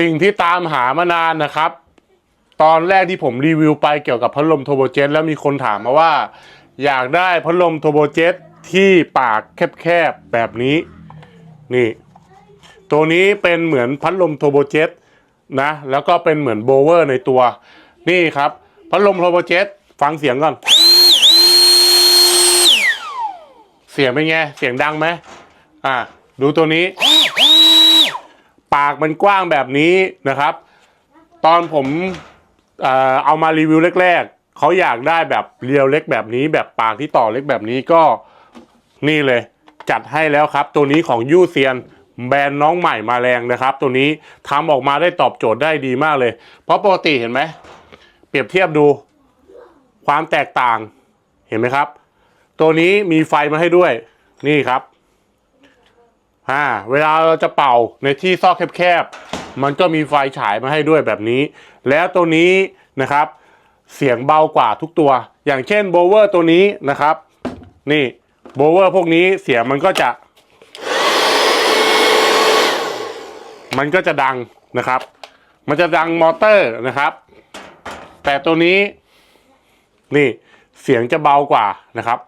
สิ่งที่ตามหามานานนะครับ ตอนแรกที่ผมรีวิวไปเกี่ยวกับพัดลมโทโบเจ็ตแล้วมีคนถามมาว่า อยากได้พัดลมโทโบเจ็ตที่ปากแคบๆแบบนี้ นี่ ตัวนี้เป็นเหมือนพัดลมโทโบเจ็ตนะแล้วก็เป็นเหมือนโบเวอร์ในตัว นี่ครับพัดลมโทโบเจ็ตฟังเสียงก่อน เสียงเป็นไง เสียงดังไหมอะดูตัวนี้ากมันกว้างแบบนี้นะครับ ตอนผมเอามารีวิวแรกๆเขาอยากได้แบบเรียวเล็กแบบนี้ แบบปากที่ต่อเล็กแบบนี้ก็นี่เลยจัดให้แล้วครับ ตัวนี้ของยูเซียนแบรนด์น้องใหม่มาแรงนะครับ ตัวนี้ทำออกมาได้ตอบโจทย์ได้ดีมากเลย เพราะปกติเห็นไหมเปรียบเทียบดูความแตกต่างเห็นไหมครับ ตัวนี้มีไฟมาให้ด้วยนี่ครับ อ่าเวลาเราจะเป่าในที่ซอกแคบๆ มันก็มีไฟฉายมาให้ด้วยแบบนี้ แล้วตัวนี้นะครับ เสียงเบากว่าทุกตัว อย่างเช่นโบเวอร์ตัวนี้นะครับ นี่โบเวอร์พวกนี้เสียงมันก็จะ มันก็จะดังนะครับ มันจะดังมอเตอร์นะครับ แต่ตัวนี้ นี่เสียงจะเบากว่านะครับ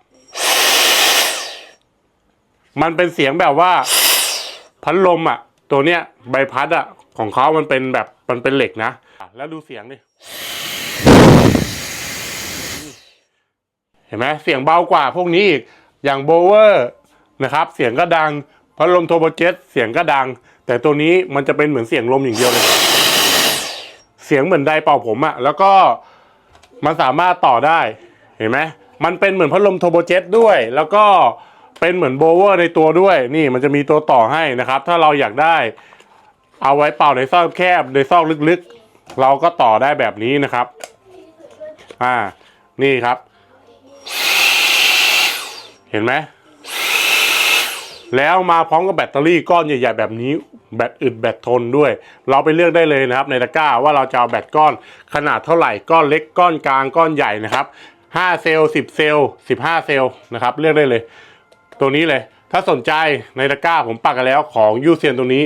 มันเป็นเสียงแบบว่า พัดลมอะ ตัวเนี้ยใบพัดอะ ของเขามันเป็นแบบมันเป็นเหล็กนะ แล้วดูเสียงดิ เห็นไหมเสียงเบากว่าพวกนี้อีก อย่างโบเวอร์นะครับ เสียงก็ดัง พัดลมโทโบเจ็ตเสียงก็ดัง แต่ตัวนี้มันจะเป็นเหมือนเสียงลมอย่างเดียวเลย เสียงเหมือนไดเป่าผมอะแล้วก็มันสามารถต่อได้ เห็นไหมมันเป็นเหมือนพัดลมโทโบเจ็ตด้วย แล้วก็ เป็นเหมือนโบเวอร์ในตัวด้วย นี่มันจะมีตัวต่อให้นะครับ ถ้าเราอยากได้ เอาไว้เป่าในซอกแคบในซอกลึกๆ เราก็ต่อได้แบบนี้นะครับ อ่า นี่ครับ เห็นไหมแล้วมาพร้อมกับแบตเตอรี่ก้อนใหญ่ๆแบบนี้ แบตอึดแบตทนด้วย เราไปเลือกได้เลยนะครับ ในตะกร้าว่าเราจะเอาแบตก้อนขนาดเท่าไหร่ก้อนเล็กก้อนกลางก้อนใหญ่นะครับ5เซลล์10 เซลล์15 เซลล์นะครับ เลือกได้เลย ตัวนี้เลย ถ้าสนใจในตะกร้าผมปักกันแล้วของยูเซียนตัวนี้